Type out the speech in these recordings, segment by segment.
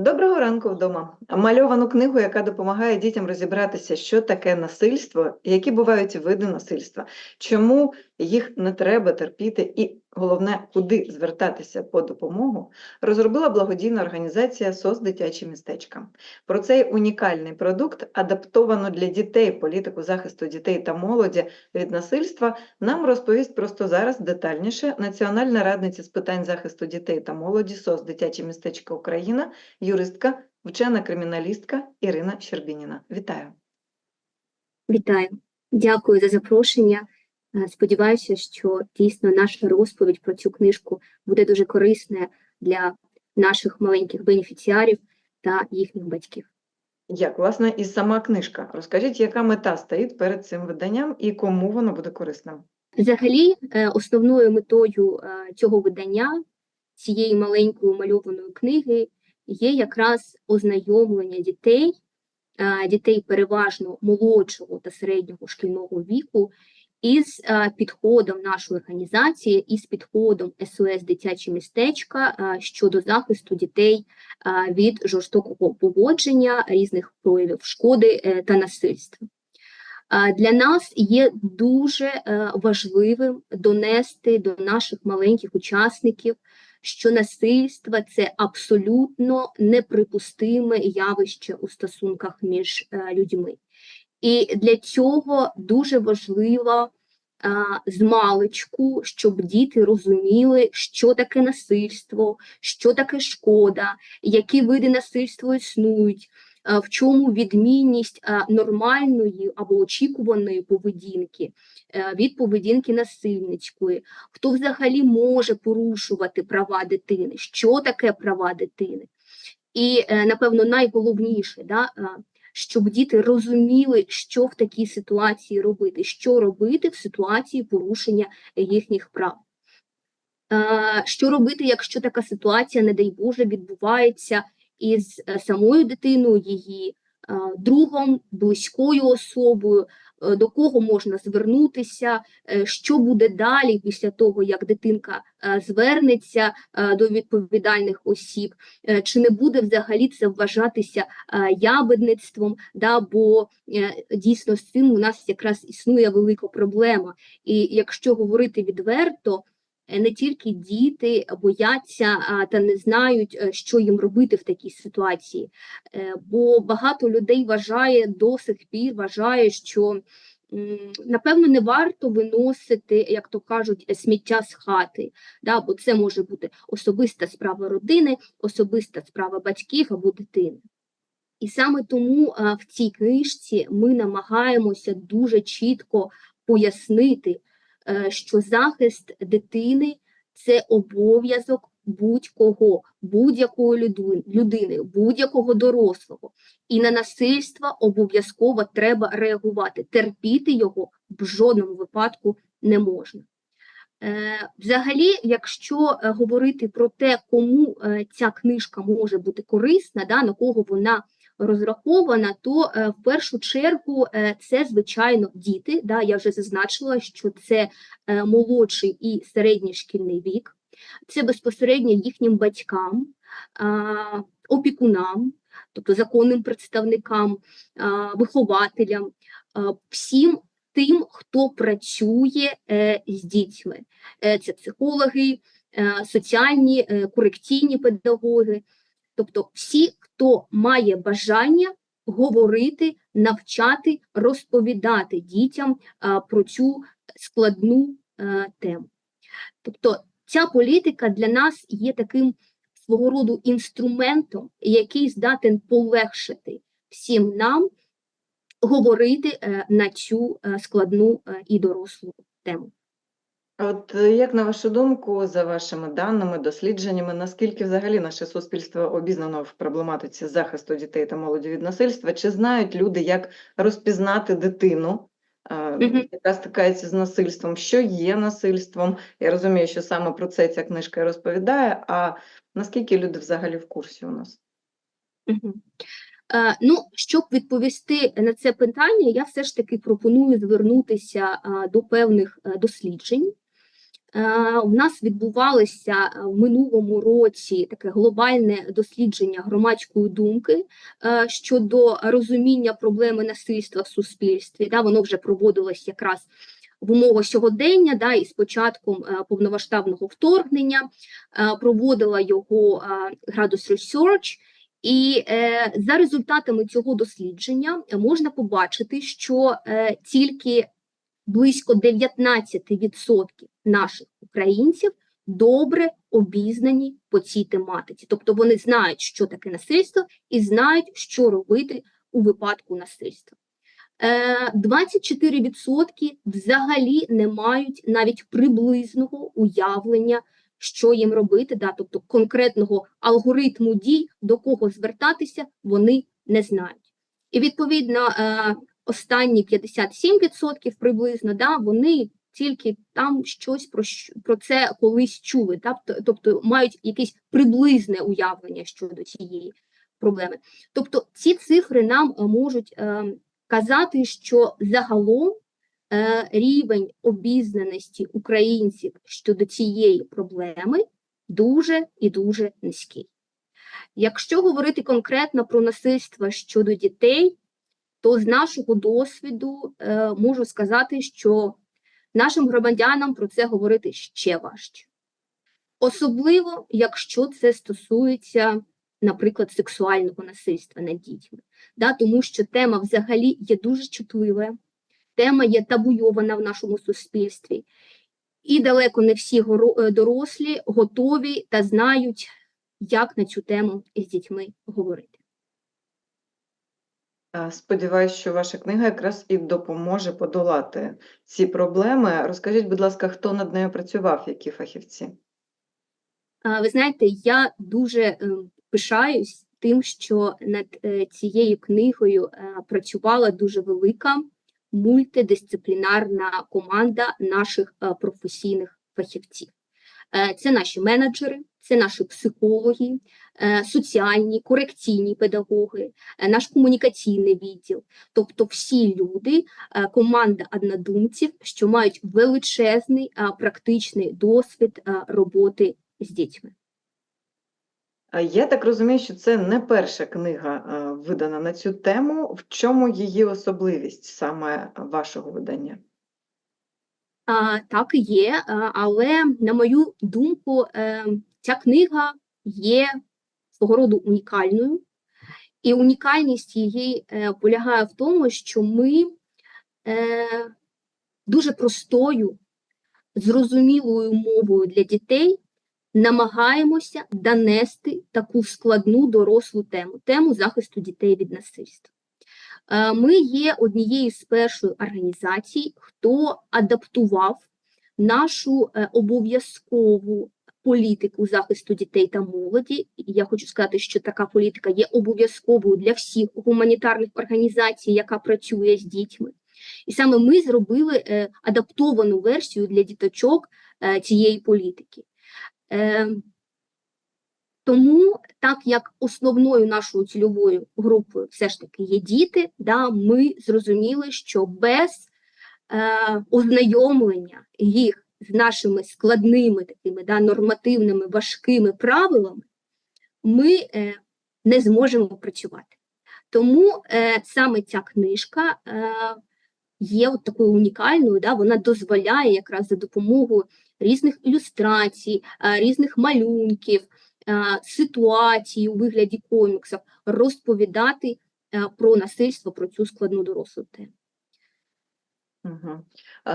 Доброго ранку вдома. Мальовану книгу, яка допомагає дітям розібратися, що таке насильство, які бувають види насильства, чому їх не треба терпіти, і головне, куди звертатися по допомогу, розробила благодійна організація СОС Дитячі містечка. Про цей унікальний продукт, адаптовану для дітей політику захисту дітей та молоді від насильства, нам розповість просто зараз детальніше Національна радниця з питань захисту дітей та молоді СОС Дитячі містечка Україна юристка, вчена криміналістка Ірина Щербініна. Вітаю. Вітаю, дякую за запрошення. Е, Сподіваюся, що дійсно наша розповідь про цю книжку буде дуже корисна для наших маленьких бенефіціарів та їхніх батьків. Як, власне, і сама книжка. Розкажіть, яка мета стоїть перед цим виданням і кому воно буде корисним? Взагалі, е, основною метою е, цього видання, цієї маленької мальованої книги, є якраз ознайомлення дітей, дітей переважно молодшого та середнього шкільного віку, із е, підходом нашої організації, із підходом СОС Дитячі містечка е, щодо захисту дітей е, від жорстокого поводження, різних проявів шкоди та насильства. Для нас є дуже важливим донести до наших маленьких учасників, що насильство це абсолютно неприпустиме явище у стосунках між людьми. І для цього дуже важливо з маличку, щоб діти розуміли, що таке насильство, що таке шкода, які види насильства існують, в чому відмінність нормальної або очікуваної поведінки е, від поведінки насильницької, хто взагалі може порушувати права дитини, що таке права дитини. І, е, напевно, найголовніше, да, щоб діти розуміли, що в такій ситуації робити, що робити в ситуації порушення їхніх прав. Що робити, якщо така ситуація, не дай Боже, відбувається із е, самою дитиною, її е, другом, близькою особою, до кого можна звернутися, е, що буде далі після того, як дитинка е, звернеться е, до відповідальних осіб, е, чи не буде взагалі це вважатися е, ябедництвом, да, бо е, дійсно з цим у нас якраз існує велика проблема. І якщо говорити відверто, е, не тільки діти бояться та не знають, е, що їм робити в такій ситуації, Е, бо багато людей вважає до сих пір, вважає, що напевно не варто виносити, як то кажуть, е, сміття з хати, да, бо це може бути особиста справа родини, особиста справа батьків або дитини. І саме тому в цій книжці ми намагаємося дуже чітко пояснити, е, що захист дитини це обов'язок будь-кого, будь-якої людини, будь-якого дорослого. І на насильство обов'язково треба реагувати. Терпіти його в жодному випадку не можна. Е, Взагалі, якщо е, говорити про те, кому е, ця книжка може бути корисна, да, на кого вона розрахована, то е, в першу чергу е, це, звичайно, діти. Да, я вже зазначила, що це е, молодший і середній шкільний вік, це безпосередньо їхнім батькам, опікунам, тобто законним представникам, вихователям, всім тим, хто працює з дітьми. Це психологи, соціальні корекційні педагоги, тобто всі, хто має бажання говорити, навчати, розповідати дітям про цю складну тему. Тобто ця політика для нас є таким свого роду інструментом, який здатен полегшити всім нам говорити е, на цю е, складну е, і дорослу тему. От е, як на вашу думку, за вашими даними, дослідженнями, наскільки взагалі наше суспільство обізнано в проблематиці захисту дітей та молоді від насильства? Чи знають люди, як розпізнати дитину, е, яка стикається з насильством, що є насильством? Я розумію, що саме про це ця книжка і розповідає. А наскільки люди взагалі в курсі у нас? Е, Ну, щоб відповісти на це питання, я все ж таки пропоную звернутися до певних досліджень. Е, У нас відбувалося е, в минулому році таке глобальне дослідження громадської думки е, щодо розуміння проблеми насильства в суспільстві. Воно вже проводилось якраз в умовах сьогодення, да, і з початком повномасштабного вторгнення проводила його Градус Research. І за результатами цього дослідження можна побачити, що тільки близько 19% наших українців добре обізнані по цій тематиці. Тобто вони знають, що таке насильство, і знають, що робити у випадку насильства. Е, 24% взагалі не мають навіть приблизного уявлення, що їм робити, да, тобто конкретного алгоритму дій, до кого звертатися, вони не знають. І відповідно е, останні 57% приблизно, да, вони тільки там щось про, про це колись чули, да, т- тобто мають якесь приблизне уявлення щодо цієї проблеми. Тобто ці цифри нам е, можуть е, казати, що загалом е, рівень обізнаності українців щодо цієї проблеми дуже і дуже низький. Якщо говорити конкретно про насильство щодо дітей, то з нашого досвіду е, можу сказати, що нашим громадянам про це говорити ще важче. Особливо, якщо це стосується, наприклад, сексуального насильства над дітьми. Да, тому що тема взагалі є дуже чутливою, тема є табуйована в нашому суспільстві, і далеко не всі е, дорослі готові та знають, як на цю тему з дітьми говорити. Е, Сподіваюсь, що ваша книга якраз і допоможе подолати ці проблеми. Розкажіть, будь ласка, хто над нею працював, які фахівці? Ви знаєте, я дуже е, пишаюсь тим, що над е, цією книгою працювала дуже велика мультидисциплінарна команда наших професійних фахівців. Е, Це наші менеджери, це наші психологи, е, соціальні, корекційні педагоги, е, наш комунікаційний відділ, тобто всі люди, команда однодумців, що мають величезний практичний досвід роботи з дітьми. Я так розумію, що це не перша книга видана на цю тему. В чому її особливість саме вашого видання? Так і є, але на мою думку, е, ця книга є свого роду унікальною, і унікальність її е, полягає в тому, що ми е, дуже простою, зрозумілою мовою для дітей намагаємося донести таку складну дорослу тему тему захисту дітей від насильства. Е, Ми є однією з перших організацій, хто адаптував нашу е, обов'язкову політику захисту дітей та молоді. Я хочу сказати, що така політика є обов'язковою для всіх гуманітарних організацій, яка працює з дітьми. І саме ми зробили е, адаптовану версію для діточок цієї політики. Тому, так як основною нашою цільовою групою все ж таки є діти, да, ми зрозуміли, що без е, ознайомлення їх з нашими складними такими да, нормативними важкими правилами, ми е, не зможемо працювати. Тому е, саме ця книжка е, є от такою унікальною, да, вона дозволяє якраз за допомогою різних ілюстрацій, е, різних малюнків, е, ситуацій у вигляді коміксів розповідати е, про насильство, про цю складну дорослу тему. Угу.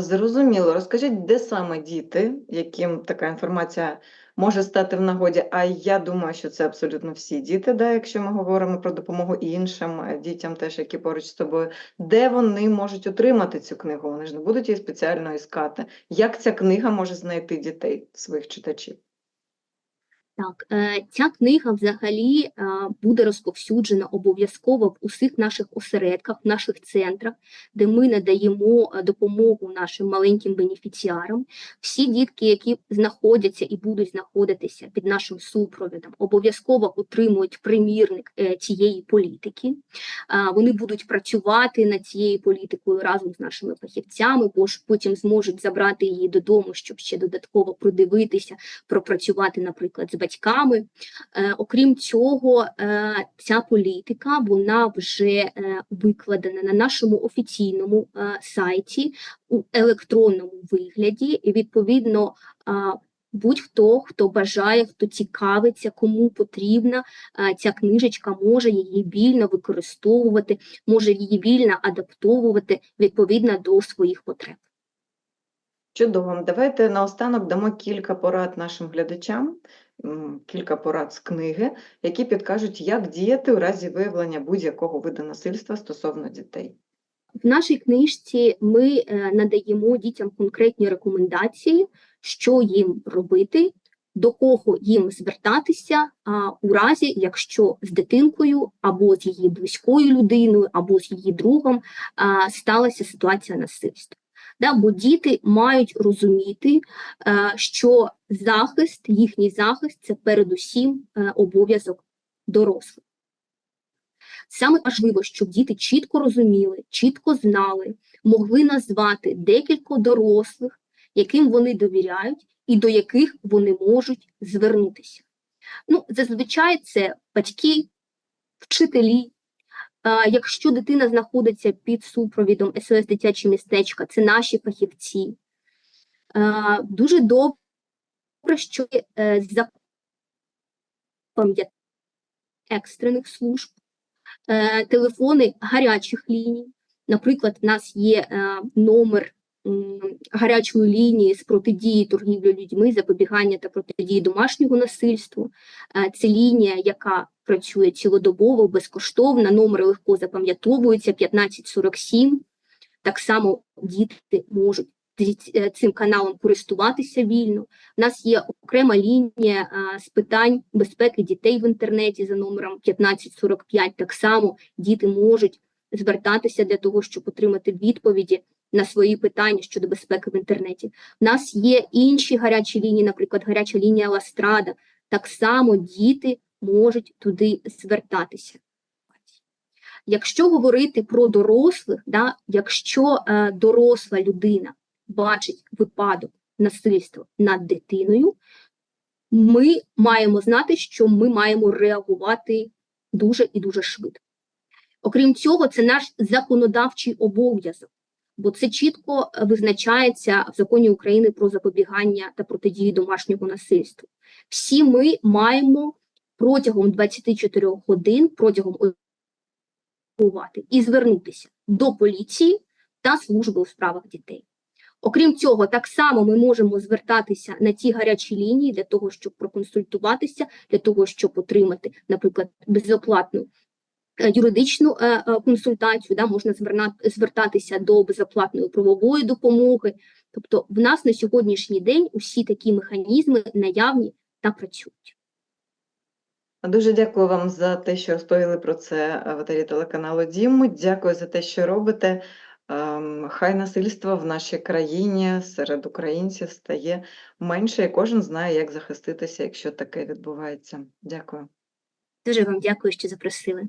Зрозуміло. Розкажіть, де саме діти, яким така інформація може стати в нагоді? А я думаю, що це абсолютно всі діти, да, якщо ми говоримо про допомогу іншим е, дітям, теж які поруч з тобою. Де вони можуть отримати цю книгу? Вони ж не будуть її спеціально іскати. Як ця книга може знайти дітей, своїх читачів? Так, е, ця книга взагалі е, буде розповсюджена обов'язково в усіх наших осередках, в наших центрах, де ми надаємо е, допомогу нашим маленьким бенефіціарам. Всі дітки, які знаходяться і будуть знаходитися під нашим супровідом, обов'язково отримують примірник цієї політики. Вони будуть працювати над цією політикою разом з нашими фахівцями, бо ж потім зможуть забрати її додому, щоб ще додатково продивитися, пропрацювати, наприклад, з батьками. Е, окрім цього, е, ця політика вона вже е, викладена на нашому офіційному сайті у електронному вигляді, і відповідно. Будь-хто, хто бажає, хто цікавиться, кому потрібна ця книжечка, може її вільно використовувати, може її вільно адаптовувати відповідно до своїх потреб. Чудово. Давайте наостанок дамо кілька порад нашим глядачам, кілька порад з книги, які підкажуть, як діяти у разі виявлення будь-якого виду насильства стосовно дітей. В нашій книжці ми е, надаємо дітям конкретні рекомендації, що їм робити, до кого їм звертатися а, у разі, якщо з дитинкою або з її близькою людиною, або з її другом а, сталася ситуація насильства. Да, бо діти мають розуміти, е, що захист, їхній захист це передусім е, обов'язок дорослих. Саме важливо, щоб діти чітко розуміли, чітко знали, могли назвати декілька дорослих, яким вони довіряють і до яких вони можуть звернутися. Ну, зазвичай це батьки, вчителі. Якщо дитина знаходиться під супровідом СОС дитячі містечка, це наші фахівці. Дуже добре, що е, запам'ятати екстрених служб, е, телефони гарячих ліній. Наприклад, в нас є е, номер гарячої лінії з протидії торгівлі людьми, запобігання та протидії домашнього насильству. Це лінія, яка працює цілодобово, безкоштовна, номер легко запам'ятовується 1547. Так само діти можуть е, цим каналом користуватися вільно. У нас є окрема лінія а, з питань безпеки дітей в інтернеті за номером 1545. Так само діти можуть звертатися для того, щоб отримати відповіді на свої питання щодо безпеки в інтернеті. У нас є інші гарячі лінії, наприклад, гаряча лінія Ластрада. Так само діти можуть туди звертатися. Якщо говорити про дорослих, да, якщо е, доросла людина бачить випадок насильства над дитиною, ми маємо знати, що ми маємо реагувати дуже і дуже швидко. Окрім цього, це наш законодавчий обов'язок, бо це чітко е, визначається в законі України про запобігання та протидію домашнього насильству. Всі ми маємо протягом 24 годин, протягом і звернутися до поліції та служби у справах дітей. Окрім цього, так само ми можемо звертатися на ті гарячі лінії для того, щоб проконсультуватися, для того, щоб отримати, наприклад, безоплатну е, юридичну е, е, консультацію, да, можна звертатися до безоплатної правової допомоги. Тобто, в нас на сьогоднішній день усі такі механізми наявні та працюють. Дуже дякую вам за те, що розповіли про це е, в етері телеканалу Дім. Дякую за те, що робите. Ем, Хай насильство в нашій країні серед українців стає менше, і кожен знає, як захиститися, якщо таке відбувається. Дякую. Дуже вам дякую, що запросили.